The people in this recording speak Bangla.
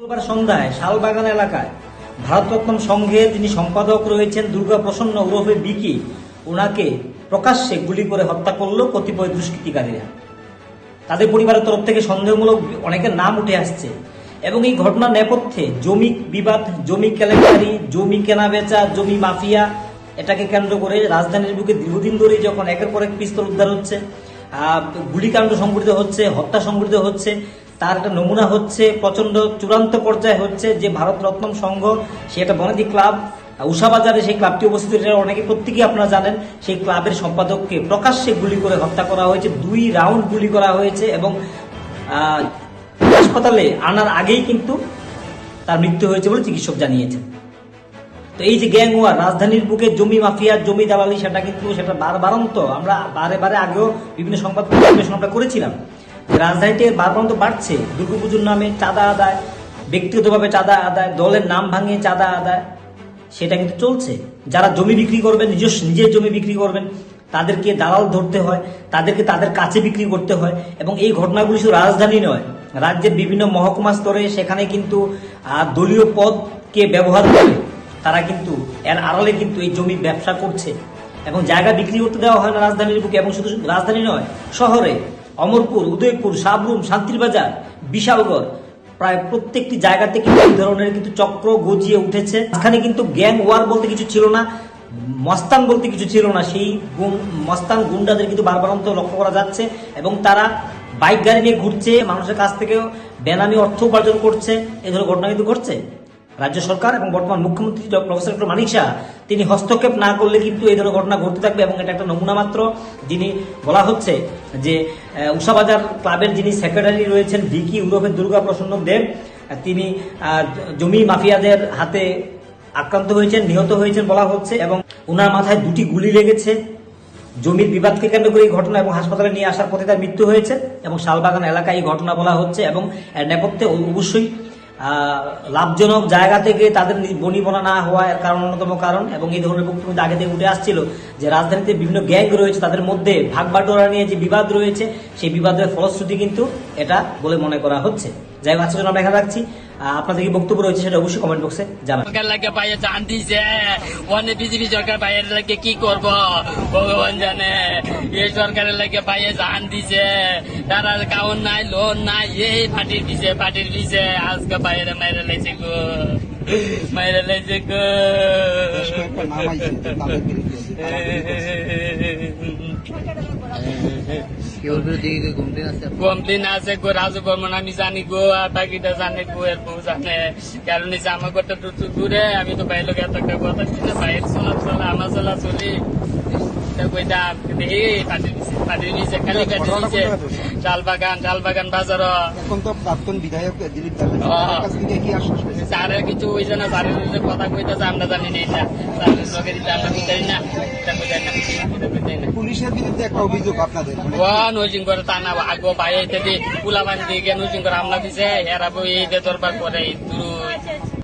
মঙ্গলবার সন্ধ্যায় শালবাগান এলাকায় ভারতরত্ন সংঘের যিনি সম্পাদক রয়েছেন দুর্গা প্রসন্ন ওরফে বিকি ওনাকে প্রকাশ্যে গুলি করে হত্যা করল কতিপয় দুষ্কৃতিকারীরা। তাদের পরিবারের তরফ থেকে সন্দেহমূলক অনেকের নাম উঠে আসছে এবং এই ঘটনার নেপথ্যে জমি বিবাদ, জমি কেলেঙ্কারি, জমি কেনা বেচা জমি মাফিয়া, এটাকে কেন্দ্র করে রাজধানীর বুকে দীর্ঘদিন ধরে যখন একের পর এক পিস্তল উদ্ধার হচ্ছে গুলিকাণ্ড সংঘটিত হচ্ছে, হত্যা সংঘটিত হচ্ছে তার একটা নমুনা হচ্ছে প্রচণ্ড চূড়ান্ত পর্যায়ে হচ্ছে যে ভারত রত্নম সংঘ, সে একটা বনেদি ক্লাব উষাবাজারে সেই ক্লাবটি অবস্থিত, এটা অনেকে প্রত্যেকেই আপনারা জানেন, সেই ক্লাবের সম্পাদককে প্রকাশ্যে গুলি করে হত্যা করা হয়েছে, দুই রাউন্ড গুলি করা হয়েছে এবং হাসপাতালে আনার আগেই কিন্তু তার মৃত্যু হয়েছে বলে চিকিৎসক জানিয়েছেন। তো এই যে গ্যাং ওয়ার, রাজধানীর বুকে জমি মাফিয়া, জমি দালালি, সেটা কিন্তু সেটা বারবারন্ত আমরা বারে বারে আগেও বিভিন্ন সংবাদ পরিবেশন আমরা করেছিলাম। রাজধানীতে বারবারন্ত বাড়ছে। দুর্গাপুজোর নামে চাঁদা আদায়, ব্যক্তিগতভাবে চাঁদা আদায়, দলের নাম ভাঙিয়ে চাঁদা আদায়, সেটা কিন্তু চলছে। যারা জমি বিক্রি করবেন, নিজস্ব নিজের জমি বিক্রি করবেন, তাদেরকে দালাল ধরতে হয়, তাদেরকে তাদের কাছে বিক্রি করতে হয় এবং এই ঘটনাগুলি শুধু রাজধানী নয়, রাজ্যের বিভিন্ন মহকুমা স্তরে সেখানে কিন্তু দলীয় পদকে ব্যবহার করে তারা কিন্তু, এর আড়ালে কিন্তু এই জমি ব্যবসা করছে। এবং জায়গা বিক্রি করতে দেওয়া হয় না রাজধানীর বুকে এবং শুধু রাজধানী নয়, শহরে অমরপুর, উদয়পুর সাবরুম শান্তিরবাজার, বিশালগড়, প্রায় প্রত্যেকটি জায়গা থেকে এই ধরনের কিন্তু চক্র গজিয়ে উঠেছে। এখানে কিন্তু গ্যাং ওয়ার বলতে কিছু ছিল না, মস্তান বলতে কিছু ছিল না। সেই মস্তান গুন্ডাদের কিন্তু বারবারন্ত লক্ষ্য করা যাচ্ছে এবং তারা বাইক গাড়ি নিয়ে ঘুরছে, মানুষের কাছ থেকেও বেনামি অর্থ উপার্জন করছে। এই ধরনের ঘটনা কিন্তু ঘটছে। রাজ্য সরকার এবং বর্তমান মুখ্যমন্ত্রী প্রফেসর ডক্টর মানিক শাহ, তিনি হস্তক্ষেপ না করলে কিন্তু এই ধরনের ঘটনা ঘটতে থাকবে এবং এটা একটা নমুনা মাত্র যিনি বলা হচ্ছে যে উষাবাজার ক্লাবের যিনি সেক্রেটারি রয়েছেন ভিকি উরফের দুর্গা প্রসন্ন দেব, তিনি জমি মাফিয়াদের হাতে আক্রান্ত হয়েছেন, নিহত হয়েছেন বলা হচ্ছে এবং ওনার মাথায় দুটি গুলি লেগেছে। জমির বিবাদকে কেন্দ্র করে এই ঘটনা এবং হাসপাতালে নিয়ে আসার পথে তার মৃত্যু হয়েছে এবং শালবাগান এলাকায় এই ঘটনা বলা হচ্ছে এবং নেপথ্যে অবশ্যই লাভজনক জায়গা থেকে তাদের বনি বনিবনা না হওয়া এর কারণ অন্যতম কারণ এবং এই ধরনের বক্তব্য আগে থেকে উঠে আসছিল যে রাজধানীতে বিভিন্ন গ্যাং রয়েছে, তাদের মধ্যে ভাগ বাটোয়ারা নিয়ে যে বিবাদ রয়েছে, সেই বিবাদের ফলশ্রুতি কিন্তু এটা বলে মনে করা হচ্ছে। যাই হোক আজকের জন্য আমরা এখানে রাখছি। আপনাদের কি বক্তব্য রয়েছে সেটা অবশ্যই কমেন্ট বক্সে জানাবেন। সরকার লাগে পাইয়ে জান দিছে অনেক বিজেপি সরকার পাইয়ের লাগে কি করব? ভগবান জানে। এই সরকারের লাগে পাইয়ে জান দিছে তারা কাউন নাই লোন নাই এই পার্টির পিছে পার্টির পিছে। আজকে পাইয়ের মাইরে লাইছে গো মাইরে লাইছে গো। বিরুদ্ধে আছে গো রাজু বর্মন আমি জানি গো আর বাকিটা জানে, গো এর বউ জানে। কারণ এই ঘরটা টুটু দূরে আমি তো বাইরে এত একটা বাইরে চলা চলা আমার চলা চলি কাছ হয়েছে না স্যারের কথা কইতেছে আমরা জানি না লোকের বুঝাই না পুলিশের বিরুদ্ধে একটা অভিযোগ আপনাদের ও নজিং করে তা না আগো ভাই ইত্যাদি পুলা বান দিয়ে নজিং করে আমলা দিছে এরা বই দরবার করে দুরু